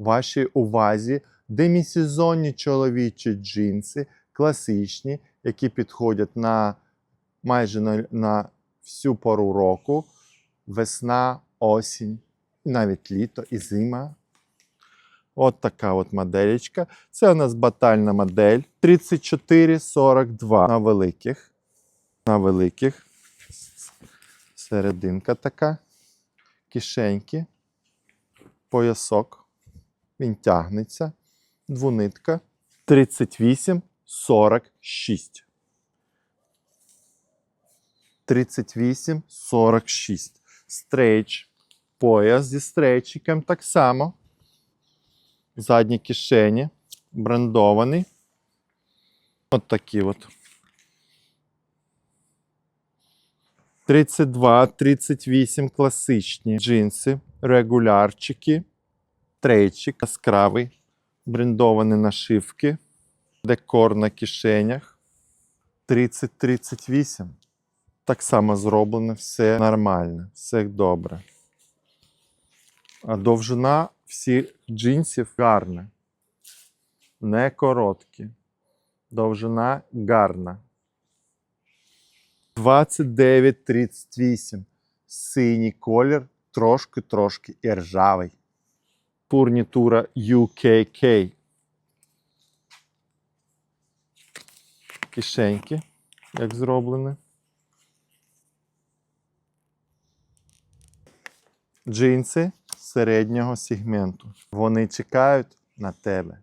Вашій увазі демісезонні чоловічі джинси, класичні, які підходять на майже на, на всю пору року, весна, осінь, і навіть літо і зима. От така от моделечка. Це у нас батальна модель 3442 на великих. На великих. Серединка така. Кишеньки. Поясок. Він тягнеться. Двунитка. 3846. 3846. Стрейч. Пояс зі стрейчиком так само. Задні кишені. Брендований. От такі от. 32, 38 класичні джинси, регулярчики, трейчик, яскравий, брендовані нашивки, декор на кишенях. 30-38. Так само зроблено, все нормально, все добре. А довжина всіх джинсів гарна. Не короткі. Довжина гарна. 29-38. Синій колір, трошки-трошки іржавий. Фурнітура UKK. Кишеньки, як зроблені. Джинси середнього сегменту. Вони чекають на тебе.